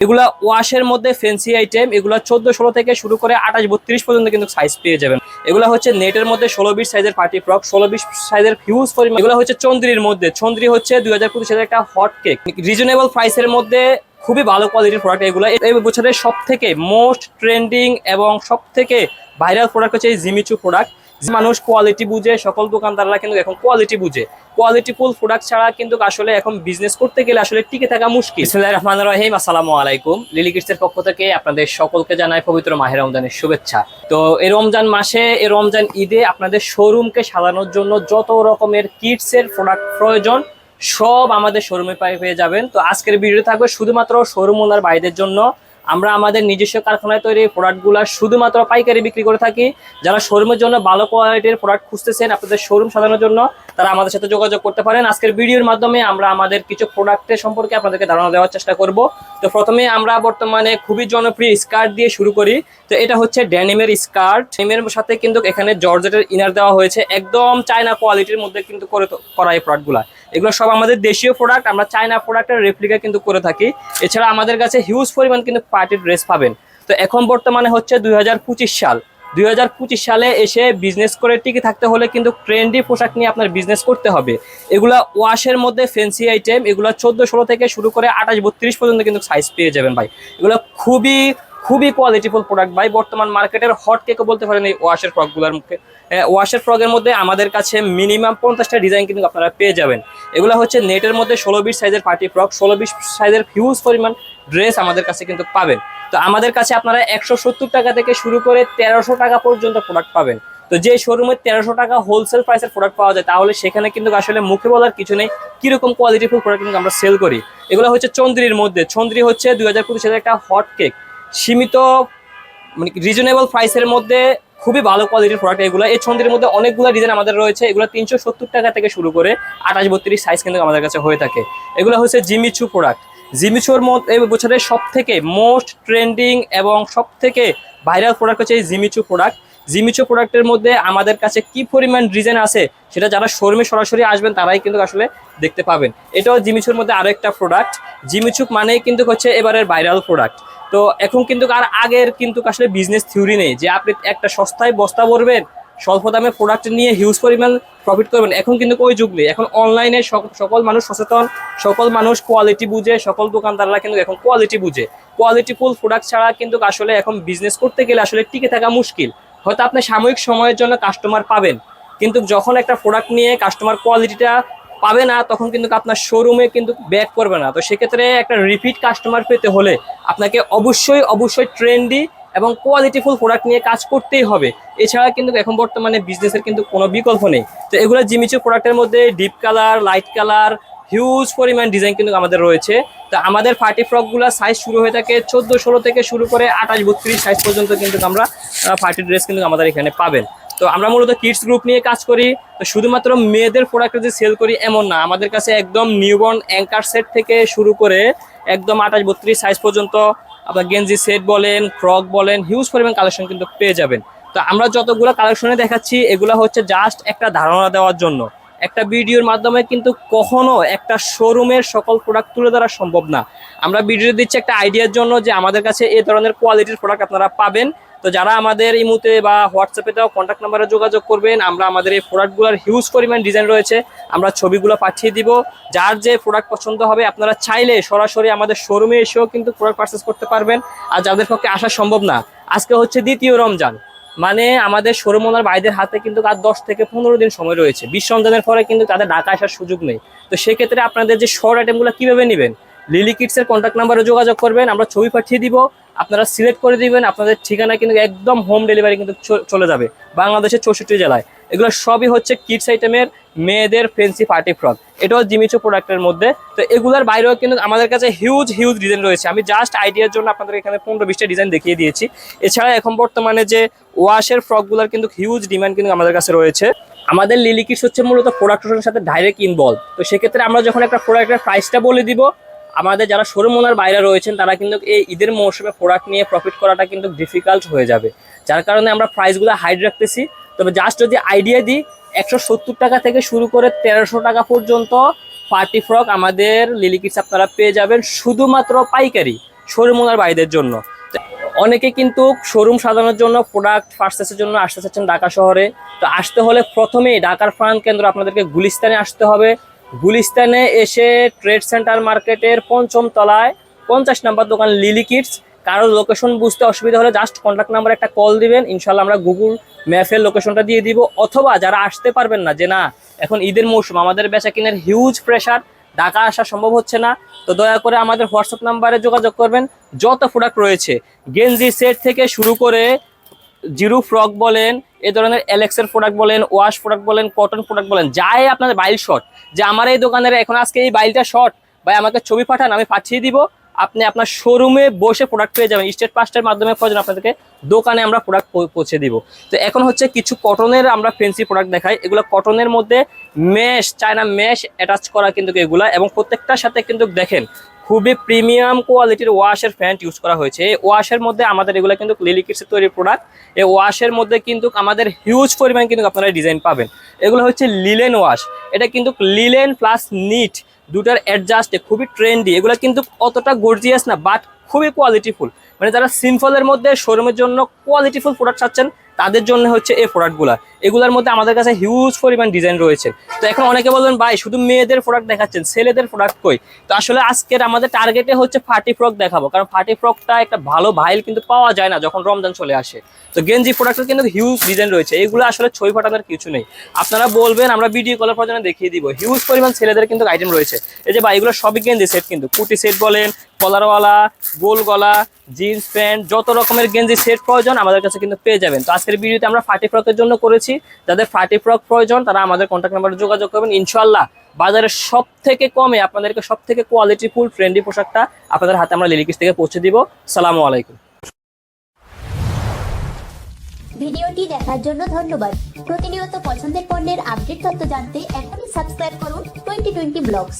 এগুলা ওয়াশের মধ্যে ফেন্সি আইটেম এগুলা চোদ্দ ষোলো থেকে শুরু করে আঠাশ বত্রিশ পর্যন্ত কিন্তু সাইজ পেয়ে যাবেন। এগুলা হচ্ছে নেটের মধ্যে ষোলো বিশ সাইজের পার্টি ফ্রক ষোলো বিশ সাইজের হিউজ পরিমাণ। এগুলো হচ্ছে চন্দ্রির মধ্যে। চন্দ্রি হচ্ছে দুই হাজার পঁচিশ হাজার একটা হট কেক রিজনেবল প্রাইসের মধ্যে খুবই ভালো কোয়ালিটির প্রোডাক্ট এগুলো। এই বছরের সব থেকে মোস্ট ট্রেন্ডিং এবং সব থেকে ভাইরাল প্রোডাক্ট হচ্ছে এই জিমিচু প্রোডাক্ট মানুষ কোয়ালিটি বুঝে, সকল দোকানদাররা কিন্তু এখন কোয়ালিটি বুঝে। কোয়ালিটি ফুল প্রোডাক্ট ছাড়া কিন্তু আসলে এখন বিজনেস করতে গেলে আসলে টিকে থাকা মুশকিল। বিসমিল্লাহির রহমানির রহিম, আসসালামু আলাইকুম। লিলি কিডসের পক্ষ থেকে আপনাদের সকলকে জানাই পবিত্র মাহে রমজানের শুভেচ্ছা। তো এই রমজান মাসে, এই রমজান ঈদে আপনাদের শোরুমকে সাজানোর জন্য যত রকমের কিডসের প্রোডাক্ট প্রয়োজন, সব আমাদের শোরুমে পেয়ে যাবেন। তো আজকের ভিডিও থাকবে শুধুমাত্র শোরুম ওনার বাইদের জন্য। আমরা আমাদের নিজস্ব কারখানায় তৈরি প্রোডাক্টগুলো শুধুমাত্র পাইকারি বিক্রি করে থাকি। যারা শোরুমের জন্য ভালো কোয়ালিটির প্রোডাক্ট খুঁজতেছেন, আপনাদের শোরুম সাজানোর জন্য, তারা আমাদের সাথে যোগাযোগ করতে পারেন। আজকের ভিডিওর মাধ্যমে আমরা আমাদের কিছু প্রোডাক্টের সম্পর্কে আপনাদেরকে ধারণা দেওয়ার চেষ্টা করব। তো প্রথমে আমরা বর্তমানে খুবই জনপ্রিয় স্কার্ট দিয়ে শুরু করি। তো এটা হচ্ছে ড্যানিমের স্কার্ট ড্যানিমের সাথে কিন্তু এখানে জর্জেটের ইনার দেওয়া হয়েছে। একদম চায়না কোয়ালিটির মধ্যে কিন্তু করে করা এই প্রোডাক্টগুলো এগুলো সব আমাদের দেশীয় প্রোডাক্ট আমরা চায়না প্রোডাক্টের রেপ্লিকা কিন্তু করে থাকি। এছাড়া আমাদের কাছে হিউজ পরিমাণ কিন্তু পার্টির ড্রেস পাবেন। তো এখন বর্তমানে হচ্ছে দুই হাজার পঁচিশ সাল। দুই হাজার পঁচিশ সালে এসে বিজনেস করে টিকে থাকতে হলে কিন্তু ট্রেন্ডি পোশাক নিয়ে আপনার বিজনেস করতে হবে। এগুলা ওয়াশের মধ্যে ফেন্সি আইটেম এগুলো চোদ্দ ষোলো থেকে শুরু করে আঠাশ বত্রিশ পর্যন্ত কিন্তু সাইজ পেয়ে যাবেন ভাই। এগুলো খুবই খুবই কোয়ালিটিফুল প্রোডাক্ট ভাই। বর্তমান মার্কেটের হট কেকও বলতে পারেন এই ওয়াশের ফ্রকগুলোর মুখে। ওয়াশের ফ্রকের মধ্যে আমাদের কাছে মিনিমাম পঞ্চাশটা ডিজাইন কিন্তু আপনারা পেয়ে যাবেন। এগুলো হচ্ছে নেটের মধ্যে ষোলো বিশ সাইজের পার্টি ফ্রক ষোলো বিশ সাইজের হিউজ পরিমাণ ড্রেস আমাদের কাছে কিন্তু পাবেন। তো আমাদের কাছে আপনারা একশো সত্তর টাকা থেকে শুরু করে তেরোশো টাকা পর্যন্ত প্রোডাক্ট পাবেন। তো যে শোরুমে তেরোশো টাকা হোলসেল প্রাইসের প্রোডাক্ট পাওয়া যায়, তাহলে সেখানে কিন্তু আসলে মুখে বলার কিছু নেই, কীরকম কোয়ালিটিফুল প্রোডাক্ট কিন্তু আমরা সেল করি। এগুলো হচ্ছে চন্দ্রির মধ্যে, চন্দ্রি হচ্ছে দুই হাজার একটা হট কেক সীমিত মানে রিজনেবল প্রাইসের মধ্যে খুবই ভালো কোয়ালিটির প্রোডাক্ট এগুলো। এই ছন্দের মধ্যে অনেকগুলো ডিজাইন আমাদের রয়েছে। এগুলো তিনশো সত্তর টাকা থেকে শুরু করে আঠাশ বত্রিশ সাইজ কিন্তু আমাদের কাছে হয়ে থাকে। এগুলো হচ্ছে জিমিচু প্রোডাক্ট জিমিচুর মধ্যে, এই বছরের সব থেকে মোস্ট ট্রেন্ডিং এবং সব থেকে ভাইরাল প্রোডাক্ট হচ্ছে এই জিমিচু প্রোডাক্ট জিমিচু প্রোডাক্টের মধ্যে আমাদের কাছে কি পরিমাণ ডিজাইন আছে সেটা যারা শোরুমে সরাসরি আসবেন, তারাই কিন্তু আসলে দেখতে পাবেন। এটাও জিমিচুর মধ্যে আরও একটা প্রোডাক্ট জিমিচুক মানেই কিন্তু হচ্ছে এবারের ভাইরাল প্রোডাক্ট তো এখন কিন্তু আর আগের কিন্তু আসলে বিজনেস থিওরি নেই যে আপনি একটা সস্তায় বস্তা ভরবেন, স্বল্প দামে প্রোডাক্ট নিয়ে হিউজ পরিমাণ প্রফিট করবেন। এখন কিন্তু ওই যুগ নেই। এখন অনলাইনে সকল মানুষ সচেতন, সকল মানুষ কোয়ালিটি বুঝে, সকল দোকানদাররা কিন্তু এখন কোয়ালিটি বুঝে। কোয়ালিটিফুল প্রোডাক্ট ছাড়া কিন্তু আসলে এখন বিজনেস করতে গেলে আসলে টিকে থাকা মুশকিল। হয়তো আপনি সাময়িক সময়ের জন্য কাস্টমার পাবেন, কিন্তু যখন একটা প্রোডাক্ট নিয়ে কাস্টমার কোয়ালিটিটা পাবে না, তখন কিন্তু আপনার শোরুমে কিন্তু ব্যাক করবে না। তো সেক্ষেত্রে একটা রিপিট কাস্টমার পেতে হলে আপনাকে অবশ্যই অবশ্যই ট্রেন্ডি এবং কোয়ালিটিফুল প্রোডাক্ট নিয়ে কাজ করতেই হবে। এছাড়া কিন্তু এখন বর্তমানে বিজনেসের কিন্তু কোনো বিকল্প নেই। তো এগুলো জিমিচু প্রোডাক্টের মধ্যে deep colour light colour huge পরিমাণ ডিজাইন কিন্তু আমাদের রয়েছে। তো আমাদের পার্টি ফ্রকগুলো সাইজ শুরু হয়ে থাকে চোদ্দ, ষোলো থেকে শুরু করে আঠাশ, বত্রিশ সাইজ পর্যন্ত কিন্তু আমরা পার্টি ড্রেস কিন্তু আমাদের এখানে পাবেন। তো আমরা মূলত কিডস গ্রুপ নিয়ে কাজ করি। তো শুধুমাত্র মেয়েদের প্রোডাক্ট যে সেল করি এমন না, আমাদের কাছে একদম নিউবর্ন অ্যাঙ্কার সেট থেকে শুরু করে একদম আঠাশ বত্রিশ সাইজ পর্যন্ত আপনার গেঞ্জি সেট বলেন ফ্রক বলেন হিউজ পরিমাণ কালেকশন কিন্তু পেয়ে যাবেন। তো আমরা যতগুলো কালেকশনে দেখাচ্ছি, এগুলো হচ্ছে জাস্ট একটা ধারণা দেওয়ার জন্য। একটা ভিডিওর মাধ্যমে কিন্তু কখনো একটা শোরুমের সকল প্রোডাক্ট তুলে ধরা সম্ভব না। আমরা ভিডিও দিচ্ছি একটা আইডিয়ার জন্য যে আমাদের কাছে এ ধরনের কোয়ালিটির প্রোডাক্ট আপনারা পাবেন। তো যারা আমাদের ইমুতে বা হোয়াটসঅ্যাপে দেওয়া কন্ট্যাক্ট নাম্বারে যোগাযোগ করবেন, আমরা আমাদের এই প্রোডাক্টগুলোর হিউজ পরিমাণ ডিজাইন রয়েছে, আমরা ছবিগুলো পাঠিয়ে দিব। যার যে প্রোডাক্ট পছন্দ হবে, আপনারা চাইলে সরাসরি আমাদের শোরুমে এসেও কিন্তু প্রোডাক্ট পারচেস করতে পারবেন, আর যাদের পক্ষে আসা সম্ভব না। আজকে হচ্ছে দ্বিতীয় রমজান মানে আমাদের শোরুম ওনার বাইদের হাতে কিন্তু আর দশ থেকে পনেরো দিন সময় রয়েছে। বিশ রমজানের পরে কিন্তু তাদের ঢাকা আসার সুযোগ নেই। তো সেক্ষেত্রে আপনাদের যে শর্ট আইটেমগুলো কীভাবে নেবেন? লিলি কিটসের কন্ট্যাক্ট নাম্বারে যোগাযোগ করবেন, আমরা ছবি পাঠিয়ে দিব, আপনারা সিলেক্ট করে দিবেন, আপনাদের ঠিকানা কিন্তু একদম হোম ডেলিভারি কিন্তু চলে যাবে, বাংলাদেশের চৌষট্টি জেলায়। এগুলো সবই হচ্ছে কিডস আইটেমের মেয়েদের ফেন্সি পার্টি ফ্রক এটাও জিমিচো প্রোডাক্টের মধ্যে। তো এগুলোর বাইরেও কিন্তু আমাদের কাছে হিউজ হিউজ ডিজাইন রয়েছে। আমি জাস্ট আইডিয়ার জন্য আপনাদের এখানে পনেরো বিশটা ডিজাইন দেখিয়ে দিয়েছি। এছাড়া এখন বর্তমানে যে ওয়াশের ফ্রকগুলোর কিন্তু হিউজ ডিমান্ড কিন্তু আমাদের কাছে রয়েছে। আমাদের লিলি কিটস হচ্ছে মূলত প্রোডাক্টের সাথে ডাইরেক্ট ইনভলভ তো সেক্ষেত্রে আমরা যখন একটা প্রোডাক্টের প্রাইসটা বলে দিব আমাদের যারা শোরুম বাইরে রয়েছেন, তারা কিন্তু এই ঈদের মৌসুমে প্রোডাক্ট নিয়ে প্রফিট করাটা কিন্তু ডিফিকাল্ট হয়ে যাবে। যার কারণে আমরা প্রাইসগুলো হাইড রাখতেছি। তবে জাস্ট যদি আইডিয়া দিই, একশো সত্তর টাকা থেকে শুরু করে তেরোশো টাকা পর্যন্ত পার্টি ফ্রক আমাদের লিলি কিটস আপনারা পেয়ে যাবেন শুধুমাত্র পাইকারি শোরুম ওনার বাইদের জন্য। অনেকে কিন্তু শোরুম সাজানোর জন্য প্রোডাক্ট পার্সেসের জন্য আসতে চাচ্ছেন ঢাকা শহরে। তো আসতে হলে প্রথমেই ঢাকার প্রাণ কেন্দ্র আপনাদেরকে গুলিস্তানে আসতে হবে। গুলিস্তানে এসে ট্রেড সেন্টার মার্কেটের পঞ্চম তলায় পঞ্চাশ নাম্বার দোকান লিলি কিডস কারও লোকেশন বুঝতে অসুবিধা হলে জাস্ট কন্ট্যাক্ট নাম্বার একটা কল দিবেন। ইনশাল্লাহ আমরা গুগল ম্যাপের লোকেশনটা দিয়ে দিব। অথবা যারা আসতে পারবেন না যে না, এখন ঈদের মৌসুম, আমাদের বেচা কিনের হিউজ প্রেশার ঢাকা আসা সম্ভব হচ্ছে না। তো দয়া করে আমাদের হোয়াটসঅ্যাপ নাম্বারে যোগাযোগ করবেন। যত প্রোডাক্ট রয়েছে গেঞ্জি সেট থেকে শুরু করে জিরো ফ্রক বলেন এই ধরনের এলেক্সের প্রোডাক্ট বলেন ওয়াশ প্রোডাক্ট বলেন কটন প্রোডাক্ট বলেন, যাই আপনাদের বাইল শর্ট যে আমার এই দোকানের এখন আজকে এই বাইলটা শর্ট ভাই আমাকে ছবি পাঠান, আমি পাঠিয়ে দিব, আপনি আপনার শোরুমে বসে প্রোডাক্ট পেয়ে যাবেন স্টেট পাস্টের মাধ্যমে প্রয়োজন আপনাদেরকে দোকানে আমরা প্রোডাক্ট পৌঁছে দিব। তো এখন হচ্ছে কিছু কটনের আমরা ফেন্সি প্রোডাক্ট দেখাই, এগুলো কটনের মধ্যে মেশ চায়না মেশ অ্যাটাচ করা কিন্তু এগুলা, এবং প্রত্যেকটার সাথে কিন্তু দেখেন খুবই প্রিমিয়াম কোয়ালিটির ওয়াশের প্যান্ট ইউজ করা হয়েছে। এই ওয়াশের মধ্যে আমাদের এগুলো কিন্তু লিলিকিটসের তৈরি প্রোডাক্ট এই ওয়াশের মধ্যে কিন্তু আমাদের হিউজ পরিমাণ কিন্তু আপনারা ডিজাইন পাবেন। এগুলো হচ্ছে লিলেন ওয়াশ এটা কিন্তু লিলেন প্লাস নিট দুটার অ্যাডজাস্টে খুবই ট্রেন্ডি এগুলো কিন্তু অতটা গর্জিয়াস না বাট খুবই কোয়ালিটিফুল মানে যারা সিম্পলের মধ্যে শোরুমের জন্য কোয়ালিটিফুল প্রোডাক্ট চাচ্ছেন তাদের জন্য হচ্ছে এই প্রোডাক্টগুলো এগুলোর মধ্যে আমাদের কাছে হিউজ পরিমাণ ডিজাইন রয়েছে। তো এখন অনেকে বলবেন, ভাই, শুধু মেয়েদের প্রোডাক্ট দেখাচ্ছেন, ছেলেদের প্রোডাক্ট কই? তো আসলে আজকের আমাদের টার্গেটে হচ্ছে ফাটি ফ্রক দেখাবো। কারণ ফাটি ফ্রকটা একটা ভালো ভাইল কিন্তু পাওয়া যায় না যখন রমজান চলে আসে। তো গেঞ্জি প্রোডাক্টের কিন্তু হিউজ ডিজাইন রয়েছে। এগুলো আসলে ছবি ফাটানোর কিছু নেই। আপনারা বলবেন, আমরা ভিডিও কলের পর্যন্ত দেখিয়ে দিব। হিউজ পরিমাণ ছেলেদের কিন্তু আইটেম রয়েছে। এই যে ভাই, এগুলো সবই গেঞ্জি সেট কিন্তু। কুটি সেট বলেন কলারওয়ালা গোল গলা জিন্স প্যান্ট যত রকমের গেঞ্জি সেট প্রয়োজন আমাদের কাছে কিন্তু পেয়ে যাবেন। তো আজকের ভিডিওতে আমরা ফাটি ফ্রকের জন্য করেছি। যাদের ফাটি ফ্রক প্রয়োজন, তারা আমাদের কন্ট্যাক্ট নাম্বারে যোগাযোগ করবেন। ইনশাল্লাহ বাজারের সব থেকে কমে আপনাদেরকে সব থেকে কোয়ালিটি ফুল ট্রেন্ডি পোশাকটা আপনাদের হাতে আমরা লিলিকিস থেকে পৌঁছে দিব। সালামু আলাইকুম। ভিডিওটি দেখার জন্য ধন্যবাদ। প্রতিনিয়ত পছন্দের পণ্যের আপডেট তথ্য জানতে এখনই সাবস্ক্রাইব করুন টোয়েন্টি টোয়েন্টি ব্লগস